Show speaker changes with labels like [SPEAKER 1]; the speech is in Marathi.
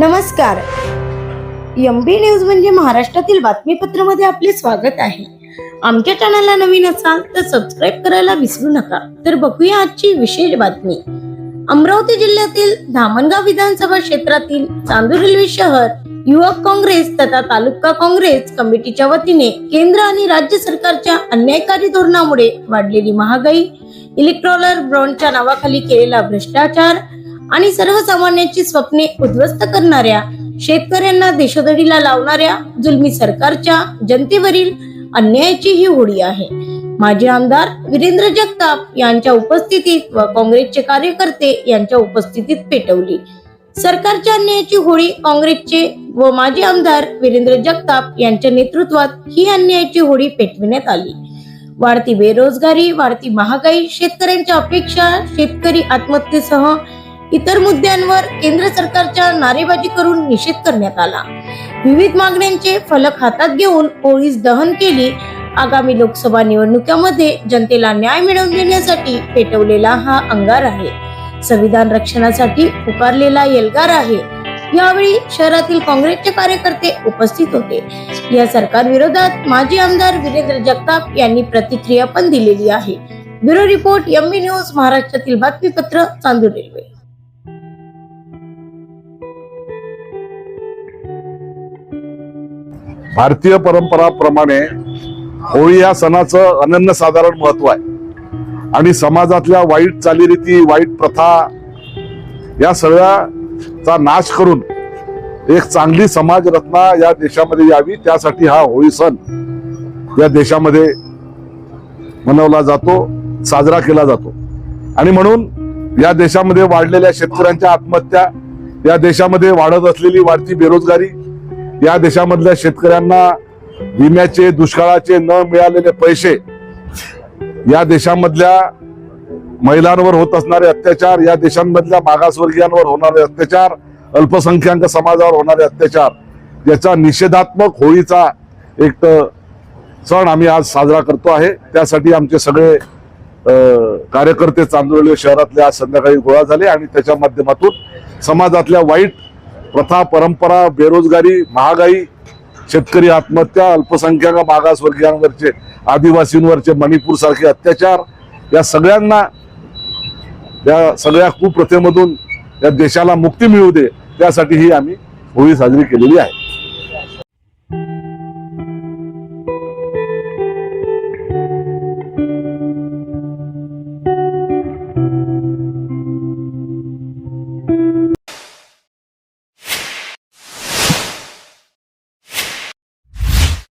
[SPEAKER 1] नमस्कार. एम बी न्यूज म्हणजे महाराष्ट्रातील बातमीपत्रामध्ये आपले स्वागत आहे. आमच्या चॅनलला नवीन असाल तर सबस्क्राईब करायला विसरू नका. तर बघूया आजची विशेष बातमी. अमरावती जिल्ह्यातील धामणगाव विधानसभा क्षेत्रातील चांदूर रेल्वे शहर युवक काँग्रेस तथा तालुका काँग्रेस कमिटीच्या वतीने केंद्र आणि राज्य सरकारच्या अन्यायकारी धोरणामुळे वाढलेली महागाई इलेक्ट्रॉलर ब्रॉन्डच्या नावाखाली केलेला भ्रष्टाचार आणि सर्वसामान्यांची स्वप्ने उद्ध्वस्त करणाऱ्या शेतकऱ्यांना देशोधडीला लावणाऱ्या जुलमी सरकारच्या जनतेवरील अन्यायाची ही होडी आहे. माजी आमदार वीरेंद्र जगताप यांच्या उपस्थितीत व काँग्रेसचे कार्यकर्ते यांच्या उपस्थितीत पेटवली. सरकारच्या अन्यायाची होळी काँग्रेसचे व माजी आमदार वीरेंद्र जगताप यांच्या नेतृत्वात ही अन्यायाची होळी पेटविण्यात आली. वाढती बेरोजगारी वाढती महागाई शेतकऱ्यांच्या अपेक्षा शेतकरी आत्महत्येसह इतर मुद्द्यांवर केंद्र सरकारच्या नारेबाजी करून निषेध करण्यात आला. विविध मागण्यांचे फलक हातात घेऊन पोळीस दहन केली. आगामी लोकसभा निवडणुकीमध्ये जनतेला न्याय मिळवून देण्यासाठी पेटवलेला हा अंगार आहे. संविधान रक्षणासाठी पुकारलेला एल्गार आहे. यावेळी शहरातील काँग्रेसचे कार्यकर्ते उपस्थित होते. या सरकार विरोधात माजी आमदार वीरेंद्र जगताप यांनी प्रतिक्रिया पण दिलेली आहे. ब्युरो रिपोर्ट एमबी न्यूज महाराष्ट्रातील बातमीपत्र चांदूर रेल्वे.
[SPEAKER 2] भारतीय परंपराप्रमाणे होळी या सणाचं अनन्यसाधारण महत्त्व आहे. आणि समाजातल्या वाईट चालीरीती वाईट प्रथा या सगळ्याचा नाश करून एक चांगली समाज रत्ना या देशामध्ये यावी. त्यासाठी हा होळी सण या देशामध्ये मनवला जातो साजरा केला जातो. आणि म्हणून या देशामध्ये वाढलेल्या शेतकऱ्यांच्या आत्महत्या या देशामध्ये वाढत असलेली वाढती बेरोजगारी या देशामधल्या शेतकऱ्यांना विम्याचे दुष्काळाचे न मिळालेले पैसे या देशामधल्या महिलांवर होत असणारे अत्याचार या देशांमधल्या मागासवर्गीयांवर होणारे अत्याचार अल्पसंख्याक समाजावर होणारे अत्याचार याचा निषेधात्मक होळीचा एक सण आम्ही आज साजरा करतो आहे. त्यासाठी आमचे सगळे कार्यकर्ते चांदोली शहरातले आज संध्याकाळी गोळा झाले आणि त्याच्या माध्यमातून समाजातल्या वाईट प्रथा परंपरा बेरोजगारी महागाई शेतकरी आत्महत्या अल्पसंख्याक मागासवर्गीयांवरचे आदिवासींवरचे मणिपूर सारखे अत्याचार या सगळ्यांना या सगळ्या कुप्रथेमधून या देशाला मुक्ती मिळू दे त्यासाठी ही आम्ही होळी साजरी केलेली आहे.